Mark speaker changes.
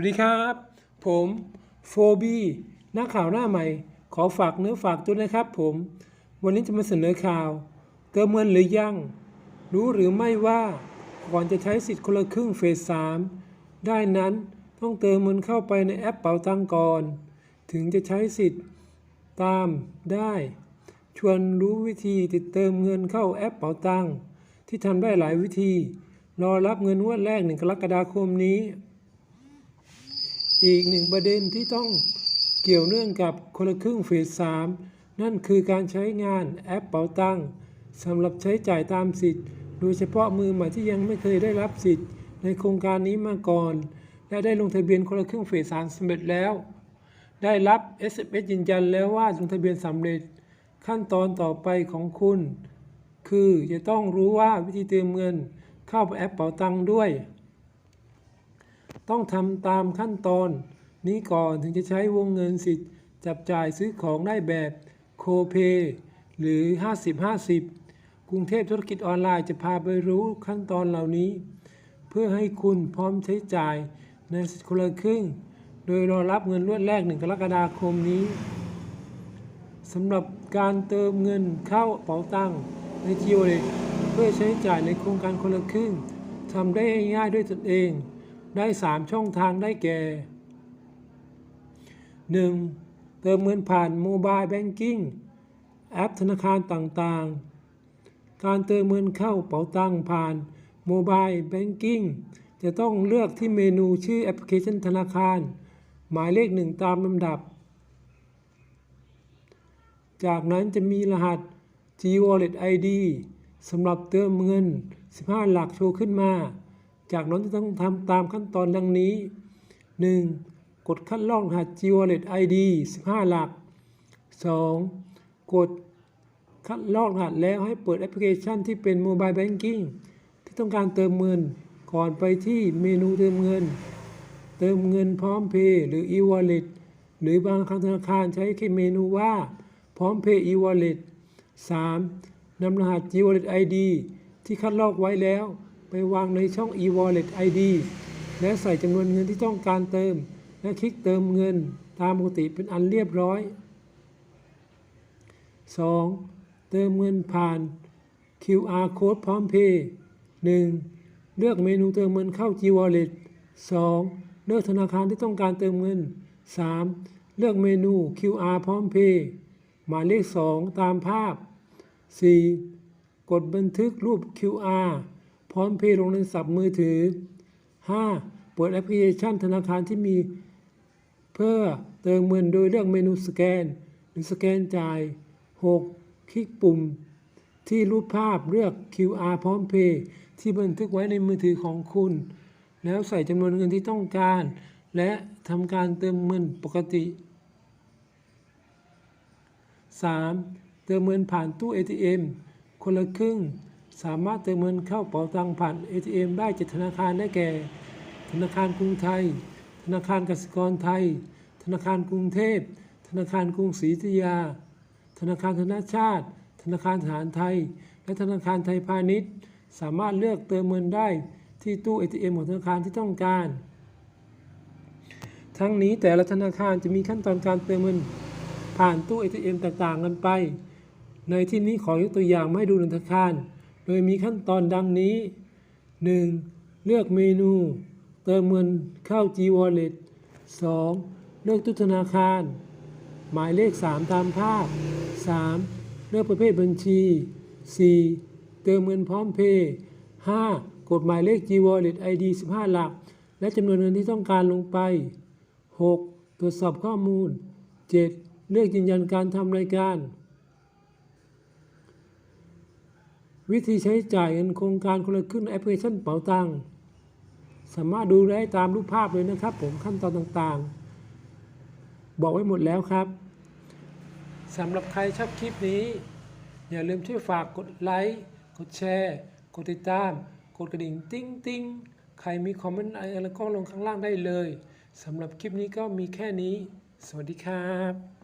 Speaker 1: วัสดีครับ ผมโฟบีนักข่าวหน้าใหม่ ขอฝากเนื้อฝากตัวนะครับผม วันนี้จะมาเสนอข่าว เติมเงินหรือยัง รู้หรือไม่ว่า ก่อนจะใช้สิทธิ์คนละครึ่งเฟส 3 ได้นั้นต้องเติมเงินเข้าไปในแอปเป๋าตังก่อน ถึงจะใช้สิทธิ์ตามได้ ชวนรู้วิธีติดเติมเงินเข้าแอปเป๋าตังที่ทำได้หลายวิธี รอรับเงินงวดแรกหนึ่งกรกฎาคมนี้ อีกหนึ่งประเด็นที่ต้องเกี่ยวเนื่องกับคนละครึ่งเฟส3นั่นคือการใช้งานแอปเป๋าตังสำหรับใช้จ่ายตามสิทธิ์ โดยเฉพาะมือใหม่ที่ยังไม่เคยได้รับสิทธิ์ ในโครงการนี้มาก่อน และได้ลงทะเบียนคนละครึ่งเฟส3สำเร็จแล้ว ได้รับ SMS ยืนยันแล้วว่าลงทะเบียนสำเร็จ ขั้นตอนต่อไปของคุณ คือจะต้องรู้ว่าวิธีเติมเงินเข้าแอปเป๋าตังด้วย ต้องทำตามขั้นตอน นี้ก่อนถึงจะใช้วงเงินสิทธิ์จับจ่ายซื้อของได้แบบโคเ a y หรือ 50-50 กรุงเทพธุรกิจออนไลน์จะพาไปรู้ขั้นตอนเหล่านี้ เพื่อให้คุณพร้อมใช้จ่ายในสิทธิ์คนละครึ่ง โดยรอรับเงินรวดแรกหนึ่งกรกฎาคมนี้สำหรับการเติมเงินเข้าเป๋าตังค์ในจีโอเลเพื่อใช้จ่ายในโครงการคนละครึ่งทำได้ง่ายด้วยตนเอง ได้ 3 ช่องทางได้แก่ 1. เติมเงินผ่านโมบายแบงกิ้งแอปธนาคารต่างๆ การเติมเงินเข้าเป๋าตังผ่านโมบายแบงกิ้งจะต้องเลือกที่เมนูชื่อแอปพลิเคชันธนาคาร หมายเลขหนึ่งตามลำดับ จากนั้นจะมีรหัส G Wallet ID สำหรับเติมเงิน 15 หลักโชว์ขึ้นมา จากนั้นจะต้องทำตามขั้นตอนดังนี้ 1. กดคัดลอกรหัส G Wallet ID 15 หลัก 2. กดคัดลอกรหัสแล้วให้เปิดแอปพลิเคชันที่เป็น Mobile Banking ที่ต้องการเติมเงิน ก่อนไปที่เมนูเติมเงิน เติมเงินพร้อมเพย์หรือ e-wallet หรือบางครั้งธนาคารใช้แค่เมนูว่าพร้อมเพย์ e-wallet 3. นำรหัส e-wallet ID ที่คัดลอกไว้แล้ว ไปวางในช่อง e-wallet ID และใส่จำนวนเงินที่ต้องการเติม และคลิกเติมเงินตามปกติเป็นอันเรียบร้อย 2. เติมเงินผ่าน QR code พร้อมเพย์ 1. เลือกเมนูเติมเงินเข้า G-Wallet 2. เลือกธนาคารที่ต้องการเติมเงิน 3. เลือกเมนู QR พร้อมเพย์หมายเลข 2 ตามภาพ 4. กดบันทึกรูป QR พร้อมเพย์ลงในสับมือถือ 5. เปิดแอปพลิเคชันธนาคารที่มี เพื่อเติมเงินโดยเลือกเมนูสแกน หรือสแกนจ่าย 6. คลิกปุ่ม ที่รูปภาพเลือก QR พร้อมเพย์ที่บันทึกไว้ในมือถือของคุณ แล้วใส่จำนวนเงินที่ต้องการ และทำการเติมเงินปกติ 3. เติมเงินผ่านตู้ ATM คนละครึ่ง สามารถเติมเงินเข้าเป๋าตังค์ผ่าน ATM ได้จากธนาคารได้แก่ ธนาคารกรุงไทย ธนาคารกสิกรไทย ธนาคารกรุงเทพ ธนาคารกรุงศรีอยุธยา ธนาคารธนาชาติ ธนาคารทหารไทย และธนาคารไทยพาณิชย์ สามารถเลือกเติมเงินได้ที่ตู้ ATM ของธนาคารที่ต้องการ ทั้งนี้แต่ละธนาคารจะมีขั้นตอนการเติมเงินผ่านตู้ ATM ต่างๆกันไป ในที่นี้ขอยกตัวอย่างมาให้ดูธนาคาร โดยมีขั้นตอนดังนี้ 1. เลือกเมนู เติมเงินเข้า G Wallet 2. เลือกตู้ธนาคาร หมายเลข 3 ตามภาพ 3. เลือกประเภทบัญชี 4. เติมเงินพร้อมเพย์ 5. กดหมายเลข G Wallet ID 15 หลัก และจำนวนเงินที่ต้องการลงไป 6. ตรวจสอบข้อมูล 7. เลือกยืนยันการทำรายการ วิธีใช้จ่ายเงินโครงการคนละครึ่งแอปพลิเคชันเป๋าตังค์สามารถดูได้ตามรูปภาพเลยนะครับ ผมขั้นตอนต่างๆ บอกไว้หมดแล้วครับสำหรับใครชอบคลิปนี้ อย่าลืมช่วยฝากกดไลค์กดแชร์ กดติดตาม กดกระดิ่งติ้งติ้งใครมีคอมเมนต์อะไรก็ลงข้างล่างได้เลยสำหรับคลิปนี้ก็มีแค่นี้ สวัสดีครับ